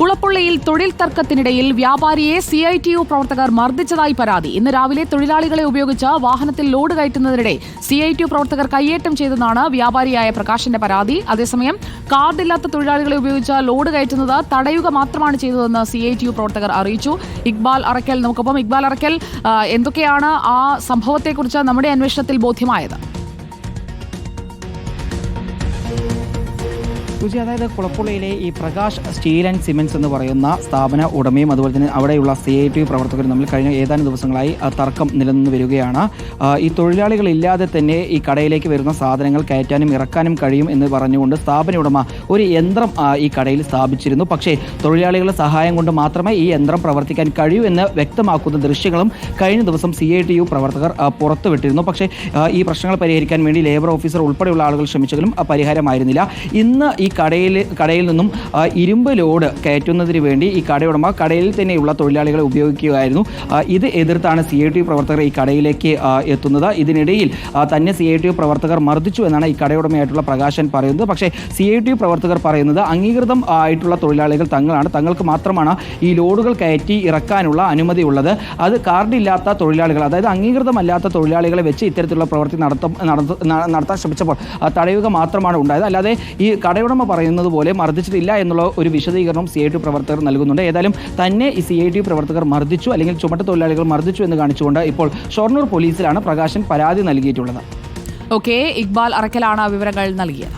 കുളപ്പുള്ളിയിൽ തൊഴിൽ തർക്കത്തിനിടയിൽ വ്യാപാരിയെ സി ഐ ടി യു പ്രവർത്തകർ മർദ്ദിച്ചതായി പരാതി. ഇന്ന് രാവിലെ തൊഴിലാളികളെ ഉപയോഗിച്ച് വാഹനത്തിൽ ലോഡ് കയറ്റുന്നതിനിടെ സി ഐ ടി യു പ്രവർത്തകർ കയ്യേറ്റം ചെയ്തെന്നാണ് വ്യാപാരിയായ പ്രകാശിന്റെ പരാതി. അതേസമയം കാർഡില്ലാത്ത തൊഴിലാളികളെ ഉപയോഗിച്ച് ലോഡ് കയറ്റുന്നത് തടയുക മാത്രമാണ് ചെയ്തതെന്ന് സി ഐ ടി യു പ്രവർത്തകർ അറിയിച്ചു. ഇക്ബാൽ അറക്കൽ നമുക്കൊപ്പം ഇക്ബാൽ അറക്കൽ എന്തൊക്കെയാണ് ആ സംഭവത്തെക്കുറിച്ച് നമ്മുടെ അന്വേഷണത്തിൽ ബോധ്യമായത്? രുചി അതായത് കുളപ്പുള്ളിയിലെ ഈ പ്രകാശ് സ്റ്റീൽ ആൻഡ് സിമെന്റ്സ് എന്ന് പറയുന്ന സ്ഥാപന ഉടമയും അതുപോലെ തന്നെ അവിടെയുള്ള സി ഐ ടി പ്രവർത്തകരും തമ്മിൽ കഴിഞ്ഞ ഏതാനും ദിവസങ്ങളായി തർക്കം നിലനിന്ന് വരികയാണ്. ഈ തൊഴിലാളികളില്ലാതെ തന്നെ ഈ കടയിലേക്ക് വരുന്ന സാധനങ്ങൾ കയറ്റാനും ഇറക്കാനും കഴിയും എന്ന് പറഞ്ഞുകൊണ്ട് സ്ഥാപന ഉടമ ഒരു യന്ത്രം ഈ കടയിൽ സ്ഥാപിച്ചിരുന്നു. പക്ഷേ തൊഴിലാളികളുടെ സഹായം കൊണ്ട് മാത്രമേ ഈ യന്ത്രം പ്രവർത്തിക്കാൻ കഴിയൂ എന്ന് വ്യക്തമാക്കുന്ന ദൃശ്യങ്ങളും കഴിഞ്ഞ ദിവസം സി ഐ ടി യു പ്രവർത്തകർ പുറത്തുവിട്ടിരുന്നു. പക്ഷേ ഈ പ്രശ്നങ്ങൾ പരിഹരിക്കാൻ വേണ്ടി ലേബർ ഓഫീസർ ഉൾപ്പെടെയുള്ള ആളുകൾ ശ്രമിച്ചെങ്കിലും പരിഹാരമായിരുന്നില്ല. ഇന്ന് ഈ കടയിൽ കടയിൽ നിന്നും ഇരുമ്പ് ലോഡ് കയറ്റുന്നതിന് വേണ്ടി ഈ കടയുടമ കടയിൽ തന്നെയുള്ള തൊഴിലാളികളെ ഉപയോഗിക്കുകയായിരുന്നു. ഇത് എതിർത്താണ് സി ഐ ടി പ്രവർത്തകർ ഈ കടയിലേക്ക് എത്തുന്നത്. ഇതിനിടയിൽ തന്നെ സി ഐ ടി പ്രവർത്തകർ മർദ്ദിച്ചു എന്നാണ് ഈ കടയുടമയായിട്ടുള്ള പ്രകാശൻ പറയുന്നത്. പക്ഷേ സി ഐ ടി പ്രവർത്തകർ പറയുന്നത് അംഗീകൃതം ആയിട്ടുള്ള തൊഴിലാളികൾ തങ്ങളാണ്. തങ്ങൾക്ക് മാത്രമാണ് ഈ ലോഡുകൾ കയറ്റി ഇറക്കാനുള്ള അനുമതി ഉള്ളത്. അത് കാർഡില്ലാത്ത തൊഴിലാളികൾ അതായത് അംഗീകൃതമല്ലാത്ത തൊഴിലാളികളെ വെച്ച് ഇത്തരത്തിലുള്ള പ്രവൃത്തി നടത്ത- നടത്താൻ ശ്രമിച്ചപ്പോൾ തടയുക മാത്രമാണ് ഉണ്ടായത്. അല്ലാതെ ഈ കടയുടമ പറയുന്നത് പോലെ മർദ്ദിച്ചിട്ടില്ല എന്നുള്ള ഒരു വിശദീകരണം സി ഐ ടി പ്രവർത്തകർ നൽകുന്നുണ്ട്. ഏതായാലും തന്നെ ഈ സി ഐ ടി പ്രവർത്തകർ മർദ്ദിച്ചു അല്ലെങ്കിൽ ചുമട്ട് തൊഴിലാളികൾ മർദ്ദിച്ചു എന്ന് കാണിച്ചുകൊണ്ട് ഇപ്പോൾ ഷൊർണൂർ പോലീസിലാണ് പ്രകാശൻ പരാതി നൽകിയിട്ടുള്ളത്. ഓക്കെ ഇക്ബാൽ അറക്കലാണ് വിവരങ്ങൾ നൽകിയത്.